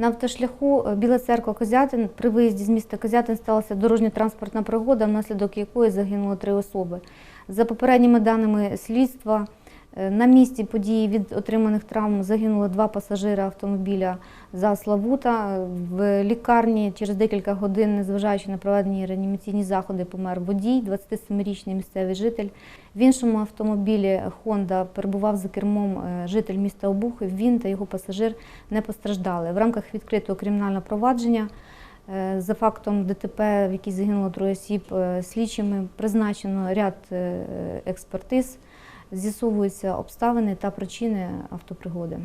На автошляху е, Біла церква Козятин при виїзді з міста Козятин сталася дорожньо-транспортна пригода, внаслідок якої загинуло три особи. За попередніми даними слідства, на місці події від отриманих травм загинули два пасажири автомобіля за Славута. В лікарні через декілька годин, незважаючи на проведені реанімаційні заходи, помер водій, 27-річний місцевий житель. В іншому автомобілі Honda перебував за кермом е, житель міста Обухів. Він та його пасажир не постраждали. В рамках відкритого кримінального провадження е, за фактом ДТП, в якій загинуло троє осіб, е, слідчими призначено ряд е, експертиз. З'ясовуються обставини та причини автопригоди.